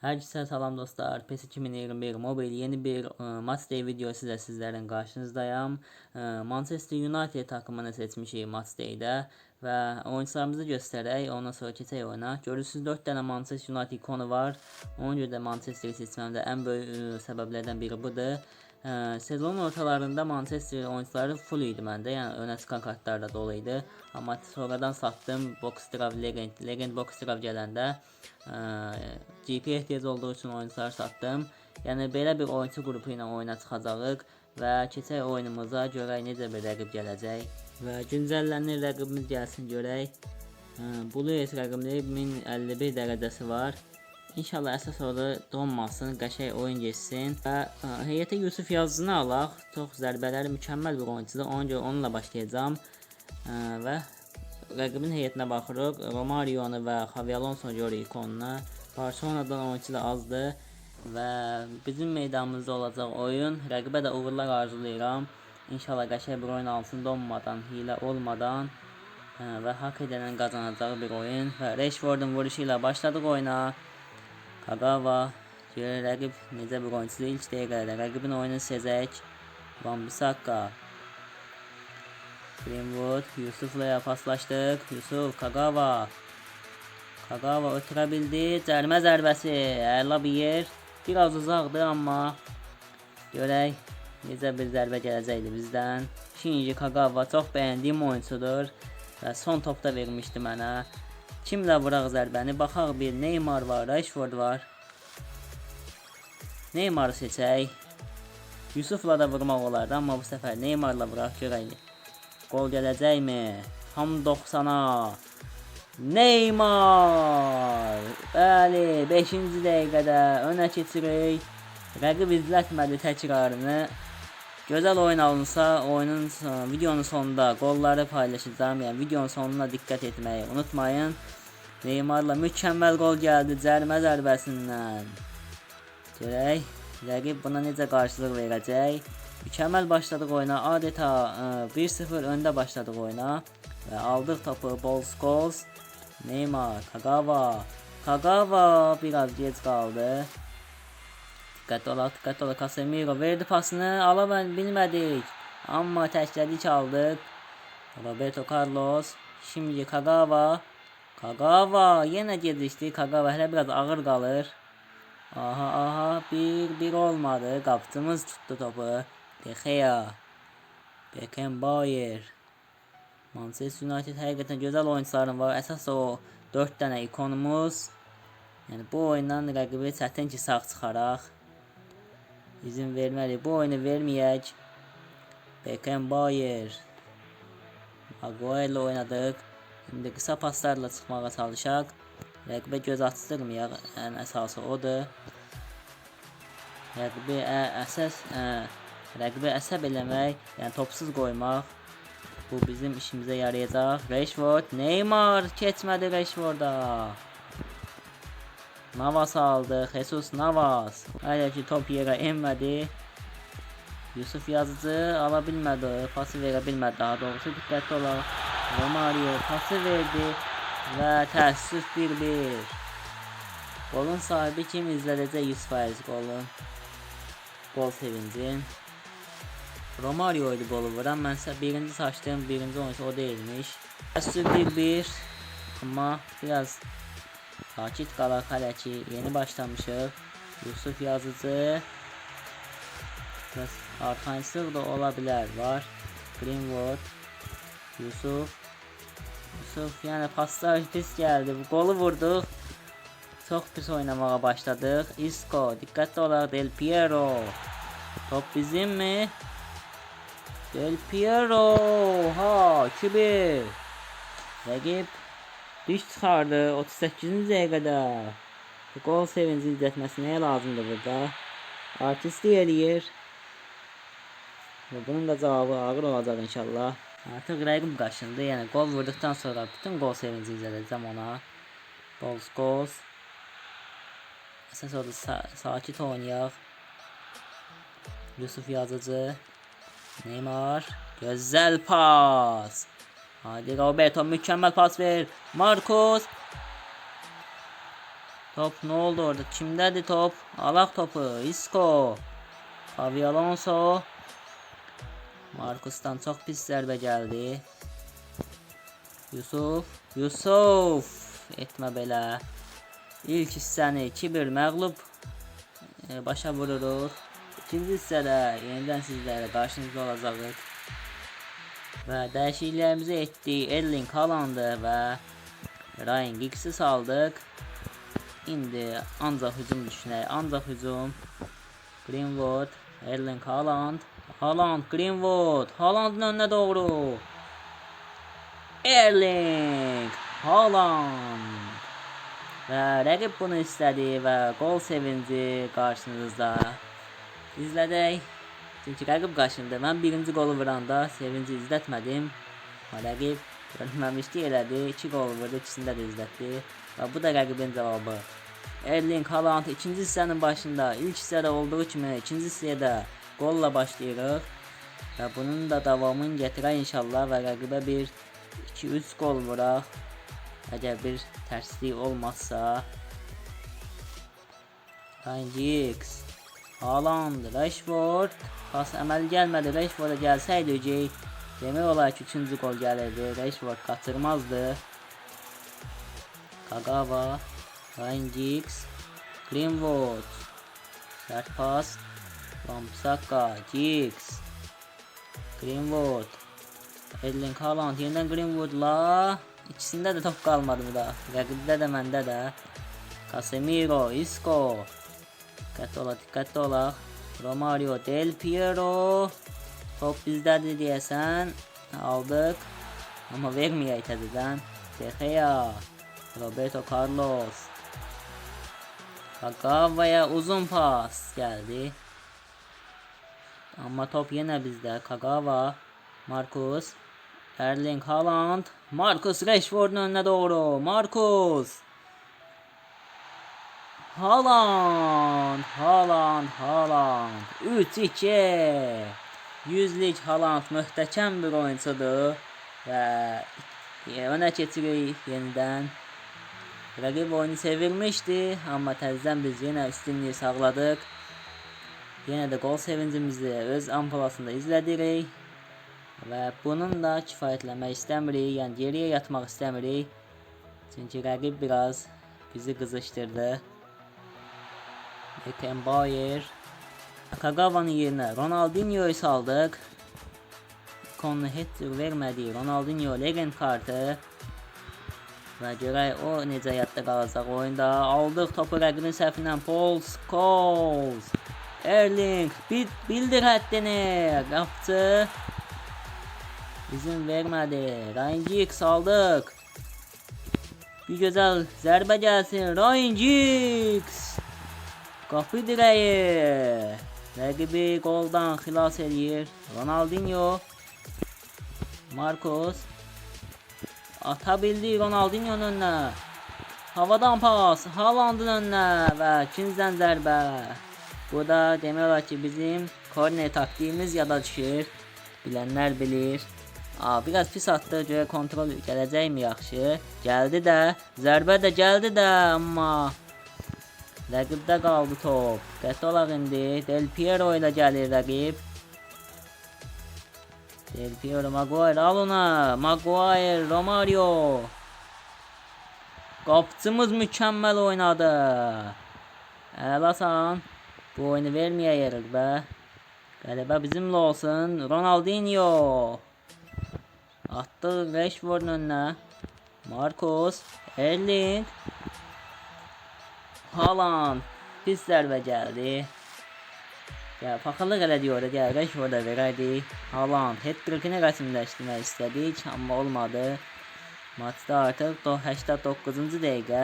Herkese salam dostlar. PES 2021 Mobile yeni bir e, Match Day videosu ile sizlerin karşınızdayım. E, Manchester United takımını seçmişik Match Day'de ve oyuncularımızı göstererek ondan sonra keçək oyuna. Görürsünüz 4 tane Manchester United ikonu var. Ona görə də Manchester'i seçmemdə en büyük e, sebeplerden biri budur. E, sezonun ortalarında Manchester oyuncuları full idi məndə, yəni önə çıxan kartlar da dolu idi. Amma sonradan satdım Box Drive Legend, Legend Box Drive gələndə e, GP ehtiyac olduğu üçün oyuncuları satdım. Yəni belə bir oyuncu qrupu ilə oyuna çıxacağıq və keçək oyunumuza görək necə bir rəqib gələcək və güncəllənir rəqibimiz gəlsin görək. Hə, Blues rəqibli 1051 dərəcəsi var. İnşallah əsas orada donmasın, qəşəng oyun geçsin və ə, Yusuf Yazıcını alaq. Çox zərbələri mükəmməl bir oyuncudur. Ona görə onunla başlayacağam. Ə, və rəqibin heyətinə baxırıq. Romario-nu və Xavi Alonso görürük ikonuna. Barcelona'dan oyuncu da azdır və bizim meydanımızda olacaq oyun. Rəqibə də uğurlar arzulayıram. İnşallah qəşəng bir oyun alsın donmadan, hilə olmadan və hak edənən qazanacağı bir oyun və Rashford'un vuruşu ilə başladıq oyuna. Kagawa rəqib necə bir oyuncudur ilk dəqiqələrdə rəqibin oyununu sezək. Van Bissaka Greenwood Yusuf'la paslaştık. Yusuf Kagawa Kagawa ötürebildi. Cərmə zərbəsi. Əla bir yer. Biraz uzaqdır amma görək necə bir zərbə gələcəkdi bizdən. Shinji Kagawa çox bəyəndiyim oyuncudur və son topda vermişdi mənə. Kimlə vuraq zərbəni? Baxaq bir Neymar var, Rashford var. Neymar'ı seçək. Yusuf'la da vurmaq olardı amma bu səfər Neymar'la vuraq görək. Gol gələcəkmi? Tam 90-a. Neymar! Bəli, 5-ci dəqiqədə önə keçirik. Rəqib izlətmədi təkrarını. Gözəl oyun alınsa, oyunun videonun sonunda qolları paylaşacağım. Yəni videonun sonuna diqqət etməyi unutmayın. Neymarla mükəmməl qol gəldi cərimə zərbəsindən. Görək, rəqib buna necə qarşılıq verəcək. Mükəmməl başladıq oyuna. Adeta ə, 1-0 öndə başladıq oyuna və aldıq topu Bol Scholes. Neymar, Kagawa. Kagawa biraz gec qaldı. Diqqətli olaq, diqqətli olaq. Casemiro verdi pasını, ala ben bilmədik. Amma təklədik aldıq. Roberto Carlos. Şimdi Kagawa. Kagawa yenə gecikdi. Kagawa hələ biraz ağır qalır. Aha aha bir bir olmadı. Qapıcımız tuttu topu. De Gea. Beckenbauer. Manchester United həqiqətən gözəl oyuncuları var. Əsas o 4 dənə ikonumuz. Yəni bu oyundan rəqibi çətin ki sağ çıxaraq. İzin verməliyik. Bu oyunu verməyək. Beckenbauer. Aguero oynadıq. İndi qısa paslarla çıxmağa çalışaq. Rəqibə göz açdırmayaq. Ən əsası odur. Rəqibi ə, əsas ə, rəqibi əsəb eləmək, yəni topsuz qoymaq bu bizim işimizə yarayacaq. Rashford, Neymar keçmədi Rashford'a. Navas aldı. Jesus Navas. Ki top yerə enmədi. Yusuf Yazıcı ala bilmədi. Pası verə bilmədi daha doğrusu. Diqqətli olaq. Romario pası verdi və təəssüf 1-1. Golun sahibi kim izlədəcək 100% golun. Gol sevincin. Romario idi golü vuran. Mənsə birinci saçdığım birinci oyuncu o değilmiş. Təəssüf 1-1. Amma biraz hələ ki yeni başlamışıq. Yusuf Yazıcı. Biraz arxansıq da ola bilər var. Greenwood. Yusuf. Yusuf yəni paslar pis gəldi. Golü vurduq. Çox pis oynamağa başladıq. Isco, diqqətli olaq Del Piero. Top bizim mi? Del Piero. Ha, 2-1. Rəqib düş çıxardı 38-ci dəqiqədə. Gol sevinci izlətməsi nəyə lazımdır burada? Artistlik eləyir. Bunun da cavabı ağır olacaq inşallah. Artıq rəqib qaşındı. Yəni gol vurduqdan sonra bütün gol sevinci izlədəcəm ona. Gols gols. Əsas orada sa sakit oynayaq. Yusuf Yazıcı. Neymar. Güzel pas. Hadi Roberto mükemmel pas ver. Marcos. Top ne oldu orada? Kimdədir top? Alaq topu. Isco. Xavi Alonso. Marcus'tan çok pis zərbə gəldi. Yusuf. Yusuf. Etmə belə. İlk hissəni 2-1 məğlub e, başa vururuq. İkinci hissədə yenidən sizlərlə qarşınızda olacağıq. Və dəyişikliklərimizi etdik. Erling Haaland'ı və Ryan Giggs'i saldıq. İndi ancaq hücum düşünək. Ancaq hücum. Greenwood, Erling Haaland. Haaland, Greenwood. Haaland'ın önüne doğru. Erling Haaland. Və rəqib bunu istədi və gol sevinci qarşınızda. İzlədək. Çünki rəqib qarşımda. Mən birinci golu vuranda sevinci izlətmədim. Rəqib görməmişdi elədi. 2 gol vurdu, ikisində də izlətdi. Və bu da rəqibin cavabı. Erling Haaland ikinci hissənin başında, ilk hissədə olduğu kimi ikinci hissəyə də golla başlayırıq. Və bunun da davamını gətirək inşallah və rəqibə bir 2-3 gol vuraq. Əgər bir tərslik olmazsa. Ryan Haaland, Rashford. Pas əməl gəlmədi. Rashforda gəlsəydi öcək demək olar ki, 3-cü gol gəlirdi. Rashford qaçırmazdı. Kagawa, Ryan Giggs, Greenwood. Sert pas. Wan-Bissaka, Giggs. Greenwood. Erling Haaland yeniden Greenwood'la ikisinde de top kalmadı bu da. Rəqibdə də məndə də. Casemiro, Isco. Dikkatli olaq, dikkatli olaq. Romario, Del Piero. Top bizdədir deyəsən. Aldık. Ama verməyək təzədən. De Gea. Roberto Carlos. Kagawa'ya uzun pas geldi. Ama top yine bizde. Kagawa, Marcus, Erling Haaland, Marcus Rashford'un önüne doğru. Marcus. Haaland, Haaland, Haaland. 3-2. Yüzlük Haaland möhtəşəm bir oyuncudur və önə keçirik yenidən. Rəqib oyunu sevilmişdi, amma təzədən biz yenə üstünlüyü sağladıq. Yenə də gol sevincimizi öz ampulasında izlədirik. Və bununla kifayətlənmək istəmirik, yəni geriyə yatmaq istəmirik. Çünki rəqib biraz bizi qızışdırdı. Beckenbauer Kagawa'nın yerinə Ronaldinho'yu saldıq. Konu heç vermədi. Ronaldinho legend kartı. Və görək o necə yadda qalacaq oyunda. Aldıq topu rəqibin səhvindən Paul Scholes. Erling bil bildir həddini. Qapçı izin vermədi. Ryan Giggs aldıq. Bir gözəl zərbə gəlsin. Ryan Giggs. Qapı dirəyi. Rəqibi qoldan xilas edir. Ronaldinho. Marcos. Atabildi Ronaldinho'nun önüne. Havadan pas. Haaland'ın önüne ve ikinciden zərbə. Bu da demək ki bizim korner taktiğimiz yada düşür. Bilenler bilir. Aa, biraz pis attı. Görə kontrol gələcəkmi yaxşı? Gəldi də. Zərbə də gəldi də amma Rəqibdə qaldı top. Olaq indi. Del Piero ilə gəlir rəqib. Del Piero, Maguire al ona. Maguire, Romario. Qapçımız mükemmel oynadı. Əlasan. Bu oyunu verməyəyirik bə. Qələbə bizimlə olsun. Ronaldinho. Attı Rashford'un önüne. Marcos. Erling. Haaland. Pis zərbə gəldi. Ya faxırlıq elədi orada gəl Rashford'a verərdi. Haaland hat-trickini rəsmiləşdirmək istədik, amma olmadı. Maçda artıq 89-cu dəqiqə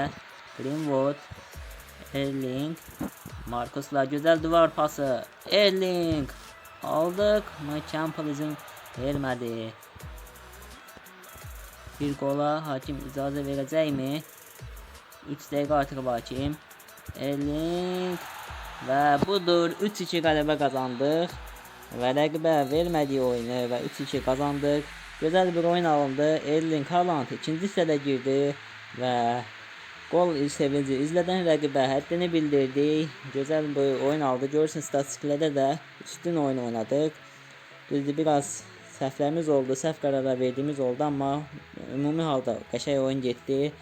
Greenwood, Erling, Marcus'la güzel duvar pası. Erling aldık. Ama Campbell izin vermedi. Bir gola hakim icazə verəcəkmi? 3 dəqiqə artıq hakim. Erling və budur 3-2 qələbə qazandıq. Və rəqibə vermədiyi oyunu və 3-2 qazandıq. Gözəl bir oyun alındı. Erling Haaland ikinci hissədə girdi və Gol sevinci izleden rəqibə həddini bildirdik. Gözəl bir oyun aldı. Görürsün statistiklərdə də üstün oyun oynadık. Düzdür biraz səhvlərimiz oldu, səhv qərarlar verdiyimiz oldu, amma ümumi halda qəşəng oyun getdi.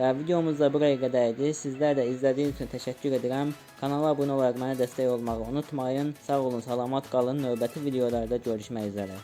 Və videomuz da buraya qədər idi. Sizlər də izlədiyiniz üçün təşəkkür edirəm. Kanala abunə olaraq mənə dəstək olmağı unutmayın. Sağ olun, salamat qalın. Növbəti videolarda görüşmək üzrə.